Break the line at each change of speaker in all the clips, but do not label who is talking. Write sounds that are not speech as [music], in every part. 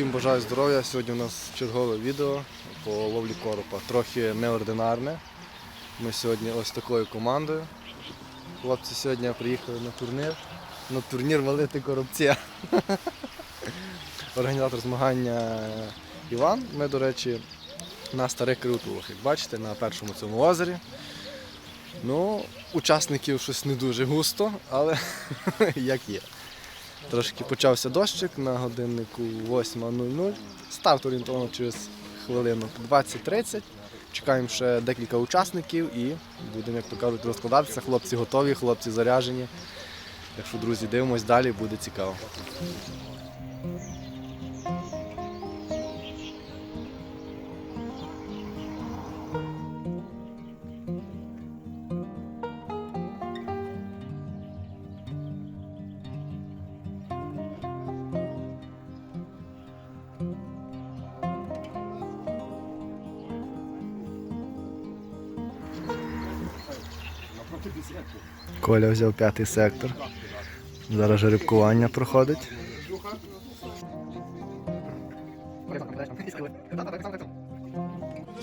Всім бажаю здоров'я. Сьогодні у нас чергове відео по ловлі коропа. Трохи неординарне. Ми сьогодні ось такою командою. Хлопці сьогодні приїхали на турнір. На турнір валити коробця. [laughs] Організатор змагання Іван. Ми, до речі, на старих Кривотулах, як бачите, на першому цьому озері. Ну, учасників щось не дуже густо, але [laughs] як є. Трошки почався дощик на годиннику 8.00. Старт орієнтовно через хвилину 20-30. Чекаємо ще декілька учасників і будемо, як то кажуть, розкладатися. Хлопці готові, хлопці заряжені. Так що, друзі, дивимось далі, буде цікаво. Коля взяв п'ятий сектор. Зараз жеребкування проходить.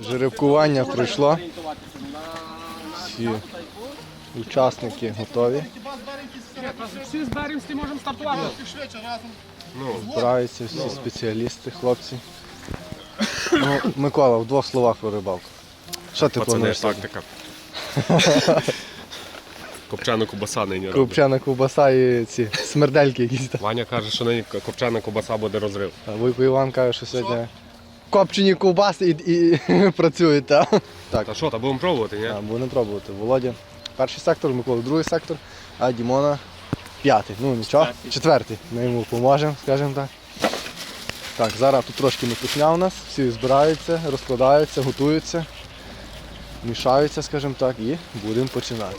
Жеребкування пройшло. Всі учасники готові.
Всі зберемося, можемо стартувати.
Збираються всі спеціалісти, хлопці. Ну, Микола, в двох словах про рибалку. Що ти
Пацани,
плануєш?
тактика. [laughs] Копчана кубаса нині робить.
Копчена ковбаса і ці смердельки якісь там.
Ваня каже, що нині копчана кубаса буде розрив.
А Вуйко Іван каже, що сьогодні копчені ковбаси і, і [laughs] працюють, так? Так,
Та що, та будемо пробувати, ні?
а, будемо пробувати. Володя перший сектор, Микола другий сектор, а Дімона п'ятий. Ну нічого, четвертий. Ми йому поможемо, скажімо так. Так, зараз тут трошки метушня у нас, всі збираються, розкладаються, готуються, мішаються, скажімо так, і будемо починати.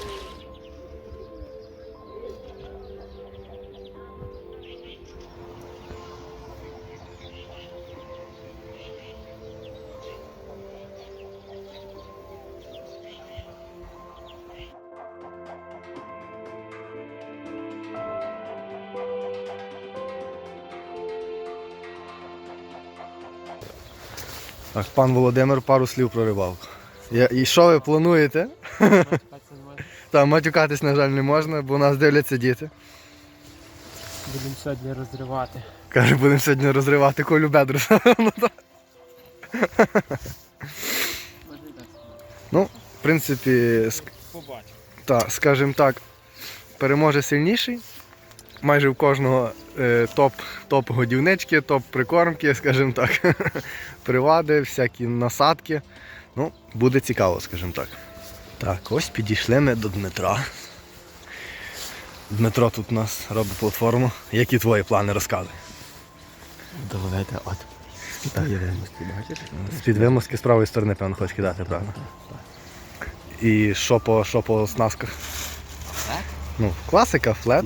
Пан Володимир, пару слів про рибалку. Я- І що ви плануєте? [laughs] Там матюкатись, на жаль, не можна, бо нас дивляться діти.
Будемо сьогодні розривати.
Каже, будемо сьогодні розривати колю бедру. [laughs] Ну. Ну, в принципі, ск-
Побачимо.
та, скажімо так, переможе сильніший. Майже в кожного е, топ, топ годівнички, топ прикормки, скажімо так. [laughs] Привади, всякі насадки. Ну, буде цікаво, скажімо так. Так, ось підійшли ми до Дмитра. Дмитро тут у нас робить платформу. Які твої плани розказуй?
Давайте от.
З-під вимозки з правої сторони, певно, хочеш кидати, правильно? І що по, що по оснастках?
Так?
Ну, класика, флет,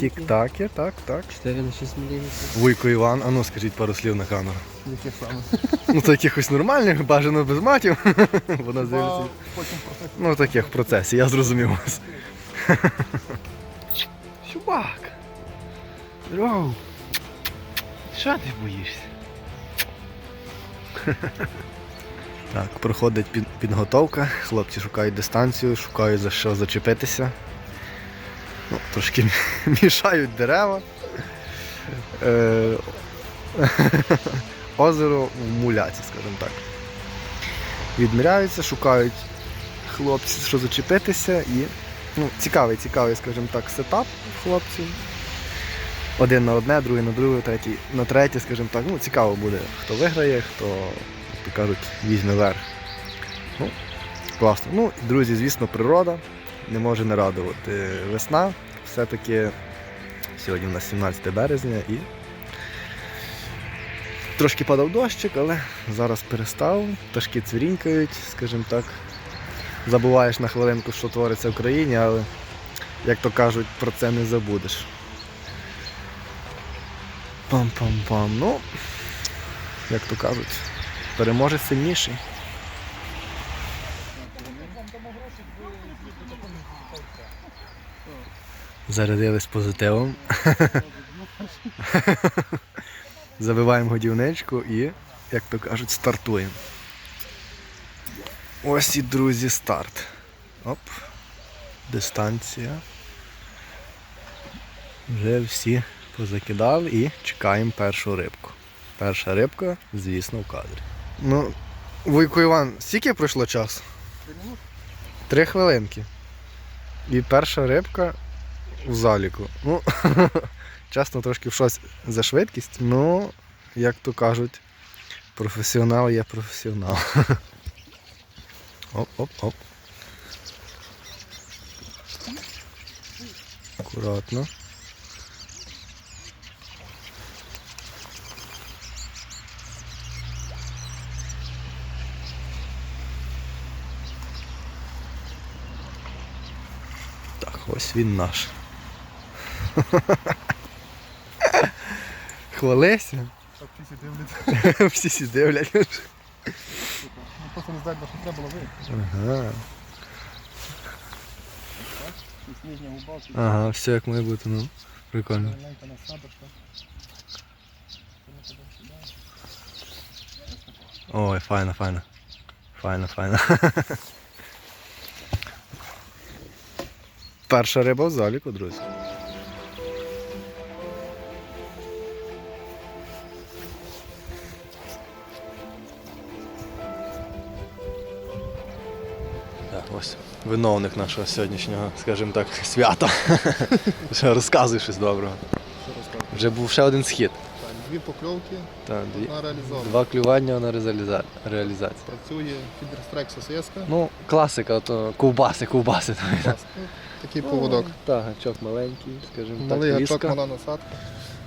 тік-таки, так, так.
4 на 6 мм.
Вуйко Іван, а ну скажіть пару слів на камеру.
Яке саме?
Ну, то якихось нормальних, бажано без матів. Вона дивиться. Ну, таких в процесі, я зрозумів вас. Чувак. Здоров. Що ти боїшся? Так, проходить під- підготовка. Хлопці шукають дистанцію, шукають за що зачепитися. Ну, трошки [laughs] мішають дерева. Е, [laughs] озеро в муляці, скажімо так. Відміряються, шукають хлопці, що зачепитися і ну, цікавий, цікавий, скажімо так, сетап хлопців. Один на одне, другий на друге, третій на третє, скажімо так. Ну, цікаво буде, хто виграє, хто, як кажуть, візьме верх. Ну, класно. Ну, друзі, звісно, природа не може не радувати. Весна все-таки сьогодні у нас 17 березня і Трошки падав дощик, але зараз перестав, пташки цвірінькають, скажімо так. Забуваєш на хвилинку, що твориться в країні, але, як то кажуть, про це не забудеш. Пам-пам-пам. Ну, як то кажуть, переможе сильніший. Зарядились позитивом. [laughs] Забиваємо годівничку і, як то кажуть, стартуємо. Ось і, друзі, старт. Оп. Дистанція. Вже всі позакидали і чекаємо першу рибку. Перша рибка, звісно, в кадрі. Ну, Вуйко Іван, скільки пройшло часу? Три хвилинки. І перша рибка в заліку. Ну, [laughs] чесно, трошки в щось за швидкість, ну, як то кажуть, професіонал є професіонал. [laughs] Оп-оп-оп. Акуратно. Так, ось він наш. [laughs] Хвалися.
всі дивляться. [laughs]
Всі сі дивлять.
Просто не знають, що треба ловити.
Ага. Ага, все як має бути, ну. Прикольно. Ой, файно, файно. Файно, файно. [laughs] Перша риба в заліку, друзі. Виновник нашого сьогоднішнього, скажімо так, свята. [laughs] Ще розказуй щось доброго. Вже був ще один схід.
Так, Дві покльовки
Так, дві.
на реалізовано.
Два клювання на резаліза- реалізацію.
Працює фідерстрек сосиска.
Ну, класика, то ковбаси, ковбаси.
Ну, Такий поводок.
Так, гачок маленький, скажімо
Малий
так,
гачок,
ліска.
мала насадка.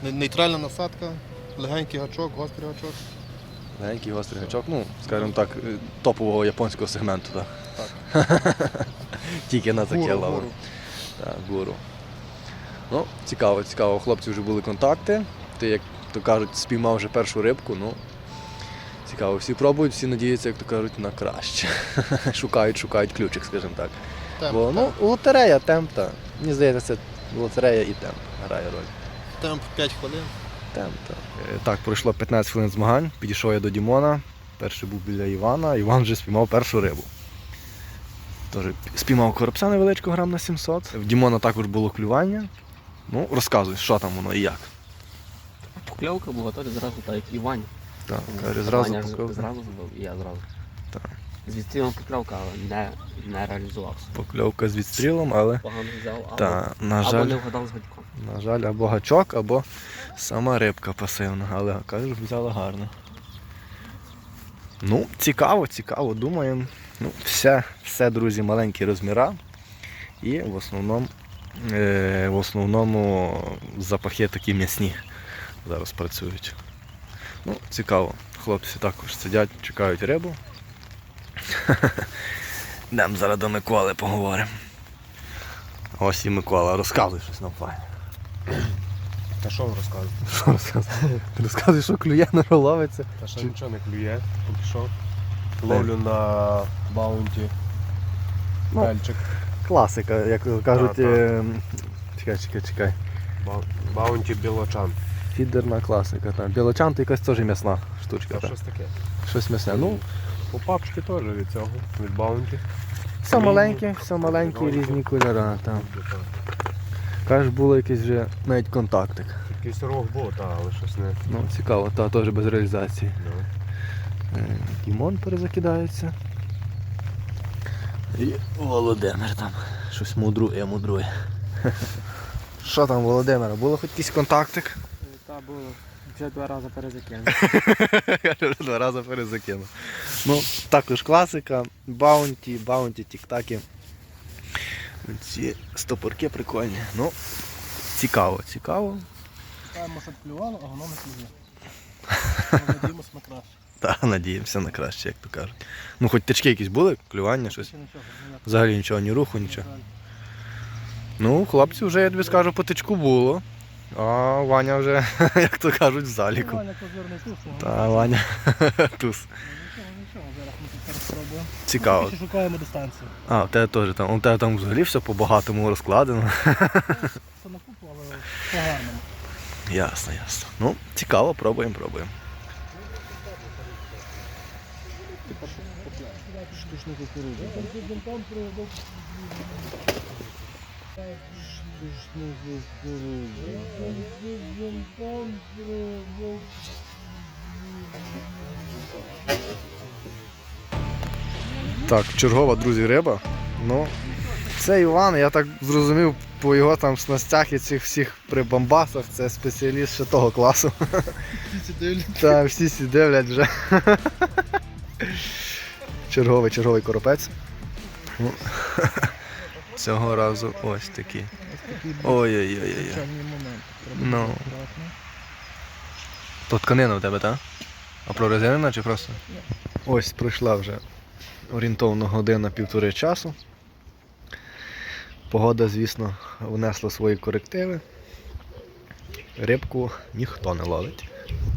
Не- Нейтральна насадка, легенький гачок, гострий гачок.
Маленький гострий гачок, ну, скажімо так, е, топового японського сегменту, так. [laughs] Тільки на таке
гуру.
Так, гуру. Ну, цікаво, цікаво. У хлопців вже були контакти. Ти, як то кажуть, спіймав вже першу рибку, ну. Цікаво, всі пробують, всі надіються, як то кажуть, на краще. [laughs] шукають, шукають ключик, скажімо так.
Темп,
Бо ну, лотерея, темп, та. Мені здається, це лотерея і темп грає роль.
темп 5 хвилин.
Темп, так. Е, Так, пройшло 15 хвилин змагань, підійшов я до Дімона. Перший був біля Івана, Іван вже спіймав першу рибу. Тож спіймав коробця невеличкого грам на 700. В Дімона також було клювання. Ну, розказуй, що там воно і як.
Покльовка була теж зразу так, як і Ваня.
Так, каже, зразу покльовка.
зразу збив, і я зразу.
Так.
З відстрілом покльовка, але не, не реалізувався.
Покльовка з відстрілом, але
Погано взяв, або,
та, на
або не вгадав з гадьком.
на жаль, або гачок, або сама рибка пасивна, але кажеш, взяла гарно. Ну, цікаво, цікаво, думаємо. Ну, все, все, друзі, маленькі розміра. І в основному, е, в основному запахи такі м'ясні зараз працюють. Ну, цікаво. Хлопці також сидять, чекають рибу. [laughs] Йдемо зараз до Миколи поговоримо. Ось і Микола, розказуй щось нам файне.
Та що вам розказувати? [laughs]
Що розказує? Ти розказуєш, що клює на ловиться.
Та ще нічого не клює, поки що. Ловлю на баунті.
Ну,
Пельчик.
Класика, як кажуть.
Так, так.
е, Чекай, чекай, чекай.
Ба- Баунті білочан.
Фідерна класика. Там. Білочан то якась теж м'ясна штучка.
Та
так.
щось таке.
Щось м'ясне. Ну,
У папочки теж від цього, від баунті.
все маленьке, все маленькі різні кольори. Там. Кажеш, було якийсь вже навіть контактик.
Якийсь рог був, та, але щось не.
Ну, цікаво, та теж без реалізації.
Ну.
Е, Дімон перезакидається. І Володимир там. Щось мудрує, мудрує. [laughs] Що там, Володимира? Було хоч якийсь контактик?
Та було. Вже два рази перезакинув.
Я [laughs] вже два рази перезакинув. Ну, також класика, баунті, баунті, тік-таки. Ці стопорки прикольні. Ну, цікаво, цікаво.
Чекаємо, щоб клювало, а воно не клює. [laughs] Надіємося на краще.
Та надіємося на краще, як то кажуть. Ну, хоч тички якісь були, клювання, щось. Взагалі нічого, ні руху, нічого. Ну, хлопці вже, я тобі скажу, по тичку було. А Ваня вже, [laughs] як то кажуть, в заліку.
Ваня козирний туш. ну,
Та Ваня [laughs] туз.
Нічого, зараз ми тут спробуємо.
Цікаво.
Ще шукаємо дистанцію.
А, у тебе теж там. У тебе там взагалі все по-багатому розкладено.
Це на купу, але по гарному.
ясно, ясно. Ну, цікаво, пробуємо, пробуємо.
Штучна кукурудза. Штучна кукурудза.
Так, чергова, друзі, риба. Ну, це Іван, я так зрозумів по його там снастях і цих всіх прибамбасах, це спеціаліст ще того класу. Так, всі сі дивлять вже. Черговий, черговий коропець. Цього разу ось такий. Ой-ой-ой. Ну. То тканина у тебе, так? А прорезинена чи просто? Ось пройшла вже орієнтовно година півтори часу. Погода, звісно, внесла свої корективи. Рибку ніхто не ловить,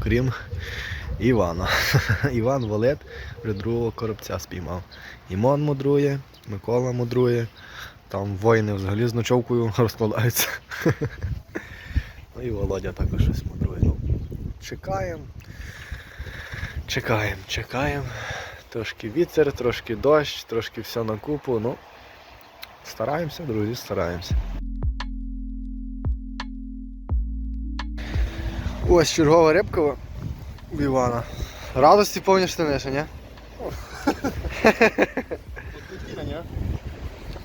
крім Івана. [laughs] Іван Валет вже другого коробця спіймав. Імон мудрує, Микола мудрує. Там воїни взагалі з ночовкою [laughs] розкладаються. [laughs] Ну і Володя також щось мудрує. Чекаємо. Чекаємо, чекаємо. Трошки вітер, трошки дощ, трошки все на купу. Ну, стараємося, друзі, стараємося. Ось чергова рибка у Івана. Радості повні штани, ще, ні? [laughs]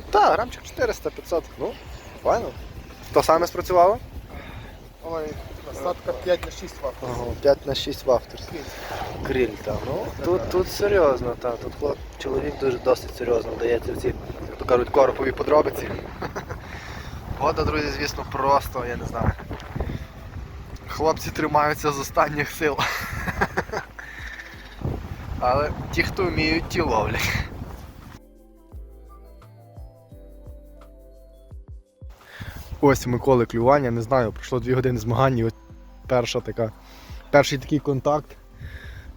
Так, грамчик 400-500. Ну, файно. То саме спрацювало?
Ой, насадка 5 на 6 ватт.
Ага, 5 на 6 в авторській. Криль там. Ну, тут, тут серйозно, так. Тут хлоп, чоловік дуже досить серйозно вдається в ці, як то кажуть, коропові подробиці. [laughs] Вода, друзі, звісно, просто, я не знаю. Хлопці тримаються з останніх сил. [laughs] Але ті, хто вміють, ті ловлять. Ось Миколи клювання, не знаю, пройшло 2 години змагань, от перша така, перший такий контакт,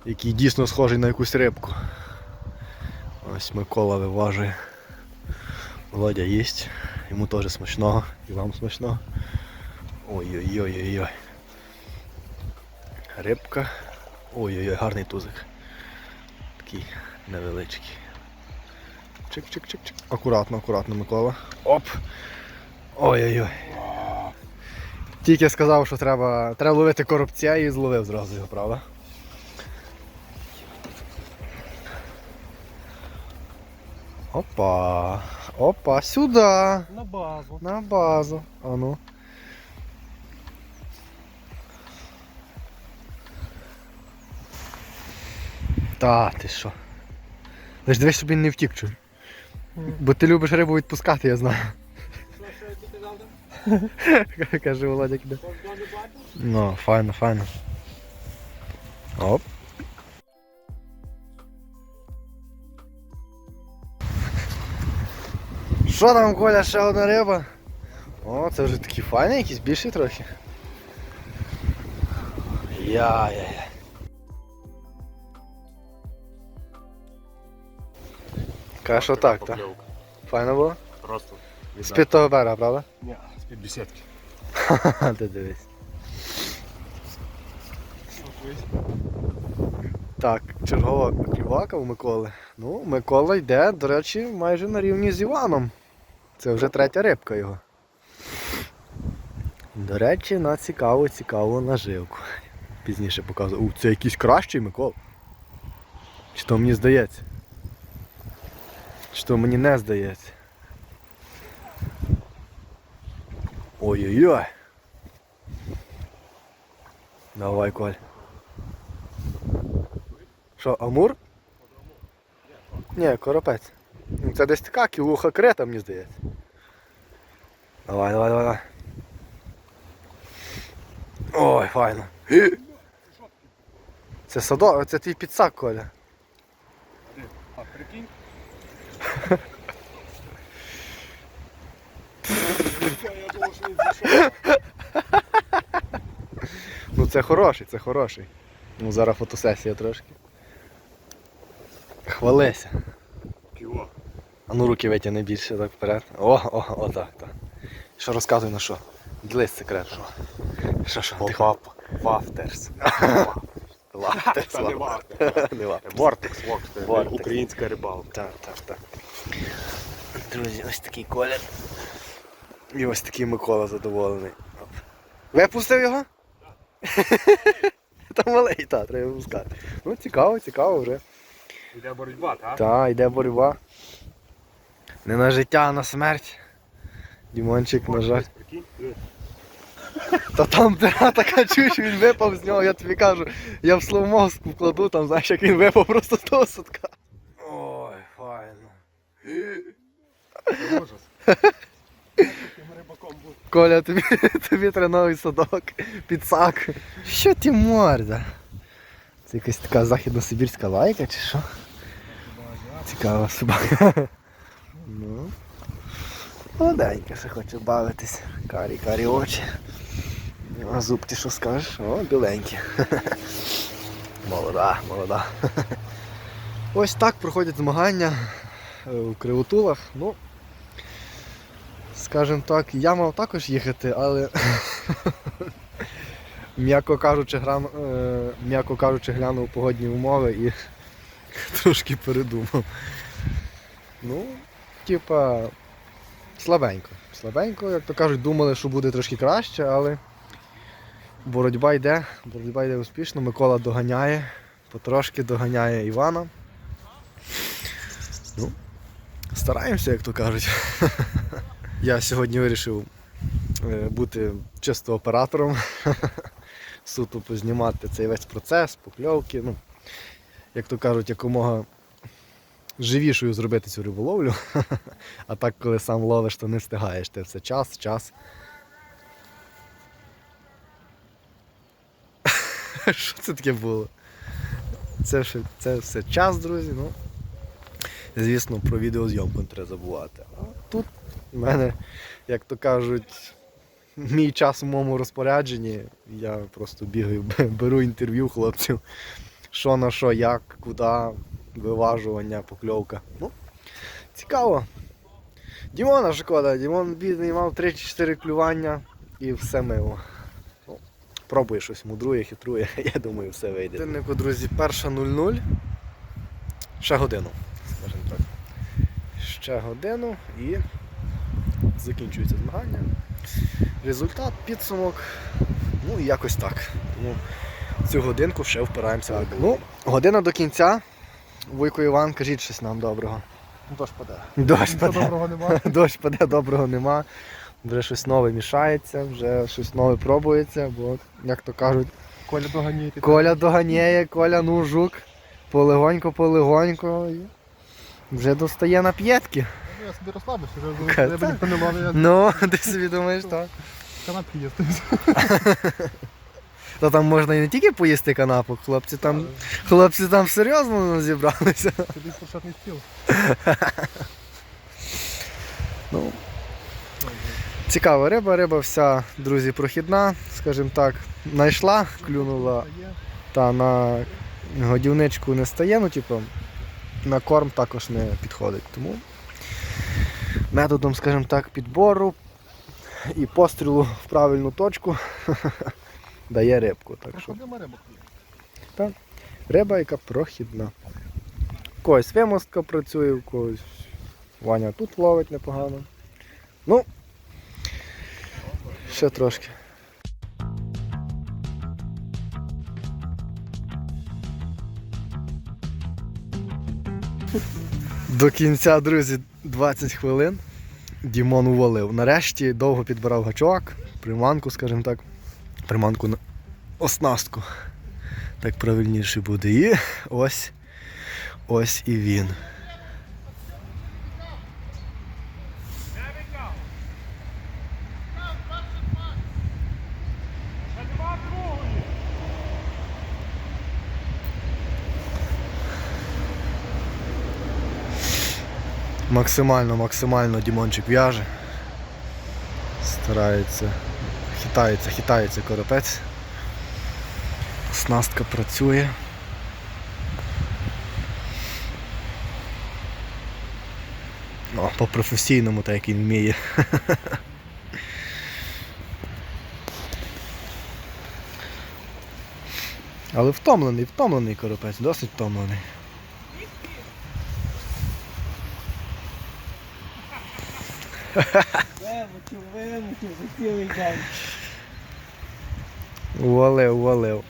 який дійсно схожий на якусь рибку. Ось Микола виважує. Володя їсть, йому теж смачного, і вам смачного. Ой-ой-ой-ой-ой. Рибка. Ой-ой-ой, гарний тузик. Такий невеличкий. Чик-чик-чик-чик. Акуратно, акуратно, Микола. Оп! Ой-ой-ой. Тільки сказав, що треба, треба ловити коробця і зловив зразу його, правда? Опа. Опа, сюди.
На базу.
На базу. А ну. Та, ти що? Лиш дивись, щоб він не втік чуй. Бо ти любиш рибу відпускати, я знаю. [laughs] Каже Володя киде. Ну, файно, файно. Оп. Що там, Коля, ще одна риба? О, це вже такі файні, якісь більші трохи. Я-я-я. Каже, що так, так? Файно було?
Просто.
З під того берега, правда?
Ні, з-під бесідки.
Ха, ти дивись. Так, чергова клівака у Миколи. Ну, Микола йде, до речі, майже на рівні з Іваном. Це вже третя рибка його. До речі, на цікаву, цікаву наживку. Пізніше показую. У, це якийсь кращий Микола. Чи то мені здається? Чи то мені не здається? Ой-ой-ой. Давай, Коль. Що, Амур? Ні, коропець. Ну, Це десь така кілуха крета, мені здається. Давай, давай, давай, давай. Ой, файно. Це садо, це твій підсак, Коля.
А, прикинь? Я думав, що він зійшов.
Ну це хороший, це хороший. Ну зараз фотосесія трошки. Хвалися.
Ківо.
А ну руки витягни більше так вперед. О, о, о, так, так. Що розказуй на що? Ділись секрет. Що що?
Попап вафтерс.
Вафтерс,
не
вафтерс. [laughs]
Вортекс. Вортекс. Українська рибалка.
Так, так, так. Друзі, ось такий колір. І ось такий Микола задоволений. Випустив його? [laughs] Та малий, так, треба випускати. Ну, цікаво, цікаво вже.
Іде боротьба, так?
Та, йде боротьба. Не на життя, а на смерть. Дімончик, на жаль. Та там дира така чуш, він випав з нього, я тобі кажу, я в словмо вкладу, там знаєш, як він випав просто з того садка. Ой, файно. [laughs] Коля, тобі, [laughs] тобі треба новий садок, підсак. Що ти морда? Це якась така західносибірська лайка чи що? Цікава собака. Ну. Молоденька, ще хоче бавитись. Карі, карі очі. А зубки що скажеш? О, біленькі. [laughs] Молода, молода. [laughs] Ось так проходять змагання е, у Кривотулах. Ну, скажімо так, я мав також їхати, але м'яко кажучи, грам, е, м'яко кажучи, глянув погодні умови і трошки передумав. Ну, типа, слабенько. Слабенько, як то кажуть, думали, що буде трошки краще, але боротьба йде, боротьба йде успішно. Микола доганяє, потрошки доганяє Івана. Ну, стараємося, як то кажуть. Я сьогодні вирішив е, бути чисто оператором, [laughs] суто познімати цей весь процес, покльовки. Ну, як то кажуть, якомога живішою зробити цю риболовлю. [laughs] А так, коли сам ловиш, то не встигаєш. Ти все час, час. [laughs] Що це таке було? Це, це все час, друзі. Ну, звісно, про відеозйомку не треба забувати. А тут в мене, як то кажуть, мій час у моєму розпорядженні. Я просто бігаю, [laughs] беру інтерв'ю хлопців, що на що, як, куди, виважування, покльовка. Ну, цікаво. Дімона шкода, Дімон бідний мав 3-4 клювання і все мило. Ну, пробує щось мудрує, хитрує, [laughs] я думаю, все вийде. Годиннику, друзі, перша 0-0. Ще годину, скажімо так. Ще годину і закінчується змагання. Результат, підсумок. Ну і якось так. Тому цю годинку ще впираємося рибу. Ну, година до кінця. Вуйко Іван, кажіть щось нам доброго.
Дощ паде.
Дощ паде.
доброго немає. [laughs]
Дощ паде, доброго нема. Вже щось нове мішається, вже щось нове пробується, бо, як то кажуть,
Коля доганяє.
Коля доганяє, Коля ну жук. Полегонько, полегонько. і Вже достає на п'ятки.
Я собі розслабився, вже
Ка-
риби ніхто не ловить, я
Ну, [laughs] ти собі думаєш, так.
канапки їсти. [laughs]
Та там можна і не тільки поїсти канапок, хлопці там, хлопці там серйозно зібралися.
Тобі спочатний стіл. [laughs]
Ну, цікава риба, риба вся, друзі, прохідна, скажімо так, знайшла, клюнула, та на годівничку не стає, ну типу, на корм також не підходить. Тому методом, скажімо так, підбору і пострілу в правильну точку [laughs] дає рибку. Так що
Проходима риба.
яка прохідна. Когось вимостка працює, в когось Ваня тут ловить непогано. Ну, ще трошки. До кінця, друзі, 20 хвилин. Дімон увалив. Нарешті довго підбирав гачок, приманку, скажімо так. Приманку на оснастку. Так правильніше буде. І ось ось і він. Максимально, максимально Дімончик в'яже. Старається, хитається, хитається коропець. Снастка працює. Ну, О, По професійному, так як він вміє. [laughs] Але втомлений, втомлений коропець, досить втомлений.
Вимучив, вимучив за цілий день.
Увалив, увалив.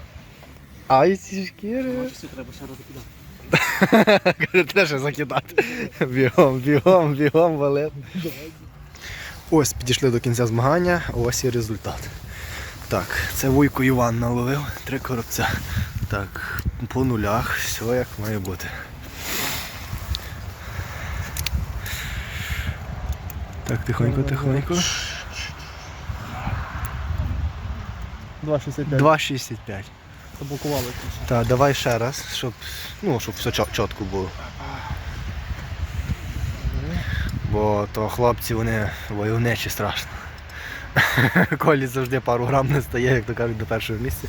Ай, ці шкіри.
Все треба ще раз закидати.
Каже, треба ще закидати. Бігом, бігом, бігом, валив. Ось підійшли до кінця змагання, ось і результат. Так, це Вуйко Іван наловив, три коробця. Так, по нулях, все як має бути. Так, тихонько, тихонько.
2,65.
2,65.
Заблокували.
Так, давай ще раз, щоб, ну, щоб все чітко було. Бо то хлопці вони войовничі страшно. [laughs] Колі завжди пару грам не стає, як то кажуть, до першого місця.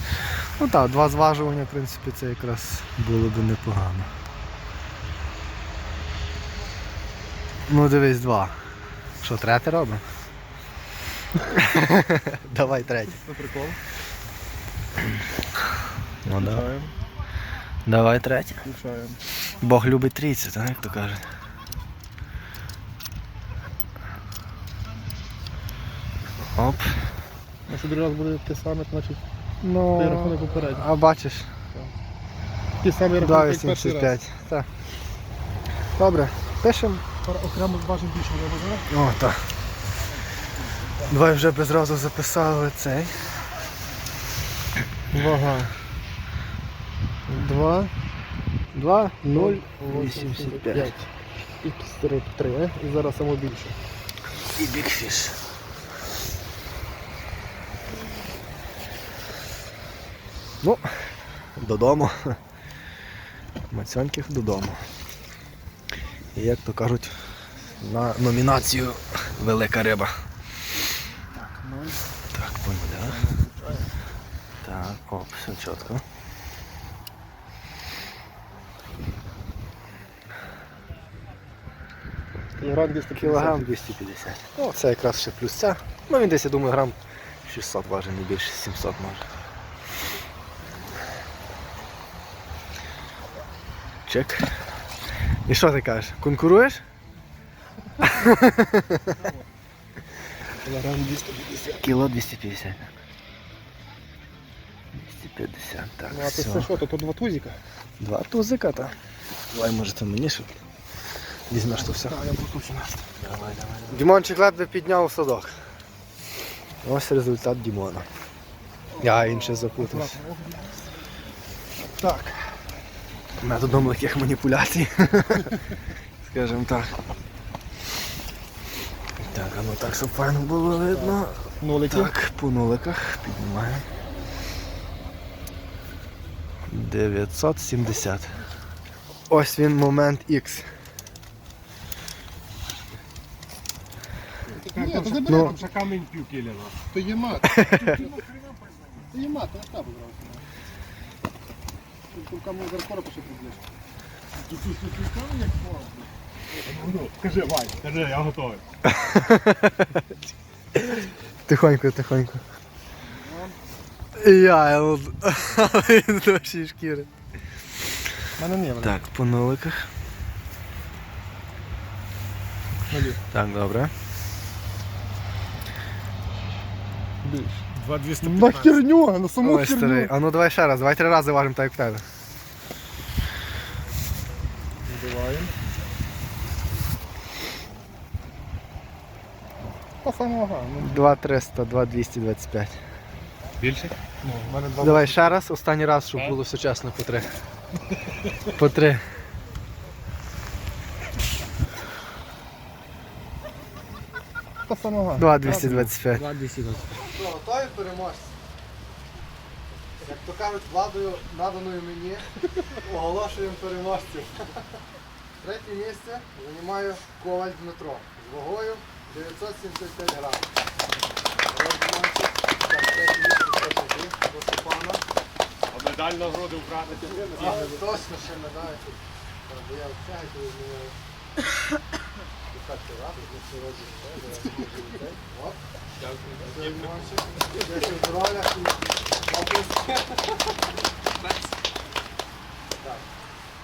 Ну так, два зважування, в принципі, це якраз було б непогано. Ну дивись, два. Що, третє робимо? [laughs] Давай третє.
Це прикол.
Ну, да. Давай третє.
включаємо.
Бог любить трійцю, так як то кажуть. Оп.
Якщо другий раз буде те саме, то значить той
Ну,
рахунок попередній.
а бачиш,
Ті самі рахунок, як перший раз.
2,85. Так. Добре, пишемо.
Окремо зважимо більше.
О, так. Давай вже без разу записали цей. Вага. 2. 2, 0, 85.
X3, 3. І зараз само більше.
І бікфіш. Ну, додому. Мацьоньких додому. І як то кажуть, на номінацію Велика риба. Так, поняли. Так, оп, все чітко.
Кілограм 250.
Кілограм 250. О, це якраз ще плюс ця. Ну він десь, я думаю, грам 600 важить, не більше 700 може. Чек. І що ти кажеш? Конкуруєш?
Кілограм 250.
Кіло 250. 250, так.
Ну а
ти
все. це що, то тут два тузика?
Два тузика, так. Давай, може, це мені щоб візьмеш то все.
Так, я буду тут нести.
Дімончик ледве підняв садок. Ось результат Дімона. Я інше запутався. Так. Методом легких маніпуляцій. [laughs] Скажімо так. Так, а ну так, щоб файно було видно.
Нолики.
Так, по нуликах піднімаємо. 970. Ось він момент X.
Ні, то не
Ну.
там ще камінь пів кіля. То є мат. [laughs] То є мат, я так камінь заркора тут як Ну, Кажи, Вань, кажи, я готовий. [laughs]
Тихонько, тихонько. Я, ну, [laughs] він дощі шкіри.
Мене не,
Так, по нуликах.
Нулі.
Так, добре.
Більше.
2,215.
На херню, на саму
Ой, старий.
херню.
А ну давай ще раз, давай три рази важимо так, як в тебе.
Надуваємо. Та сама вага. Ну,
2 300, 2 225.
Більше?
ну, в мене два.
Давай ще раз, останній раз, щоб було все чесно, по три. По три.
Та сама вага.
2 225.
Два десять.
Готові переможці? Як то кажуть, владою наданою мені оголошуємо переможців. Третє місце займає Коваль Дмитро з вагою 975 грам. Третє місце все таки до Степана.
А медаль нагороди вкрадете.
А, точно ще медаль. Бо я. Так.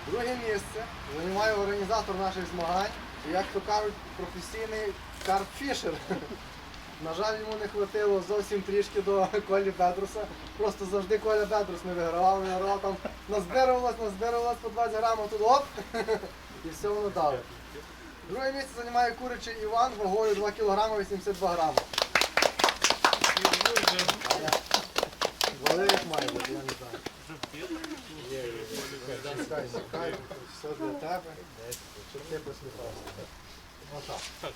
Друге місце займає організатор наших змагань, як то кажуть, професійний карпфішер. На жаль, йому не хватило зовсім трішки до Колі Бедруса. Просто завжди Коля Бедрус не вигравав, не гравав там, назбирувалось, назбирувалось по 20 грамів, тут оп, і все воно дали. Друге місце займає курячий Іван вагою 2 кг 82 грами. Вали як має бути, я не знаю. Є, є, є. Чекай, чекай, все для тебе, щоб ти посміхався. Отак.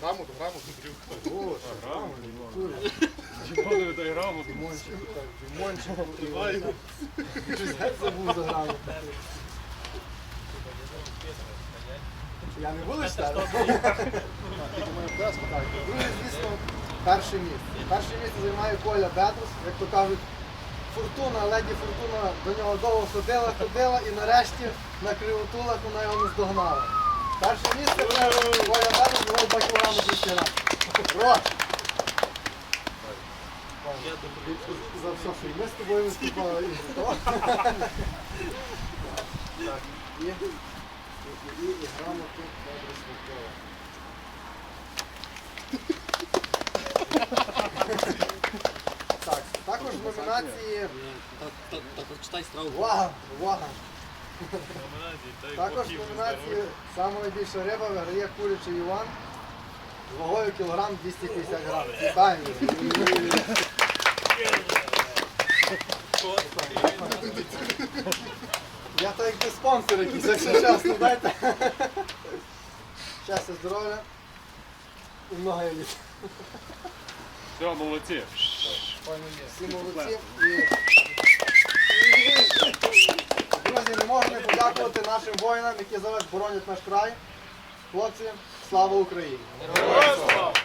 Грамоту, грамоту,
Боже, куря.
Дімонові дай грамоту.
Димончик, так, Димончик. Щось геть забув за грамоту. Я не буду читати? [laughs] Друге, звісно, перше місце. Перше місце займає Коля Бедрус, як то кажуть, Фортуна, леді Фортуна до нього довго ходила, ходила і нарешті на кривотулах вона його не здогнала. Перше місце Коля Бедрус, його 2 кілограми 200 За все, що і ми з тобою виступали, [laughs] і то. І, грамоту Бедрус Микола. Так, також номінації
Так, читай страву.
Увага! Увага! Також номінації саме найбільша риба виграє курячий Іван з вагою кілограм 250 грам. Вітаємо! Я так якби спонсор якийсь, якщо чесно, дайте. Щастя, здоров'я і много літ.
Все, молодці.
Всі молодці. І... Друзі, не можу не подякувати нашим воїнам, які зараз боронять наш край. Хлопці, слава Україні!
Thank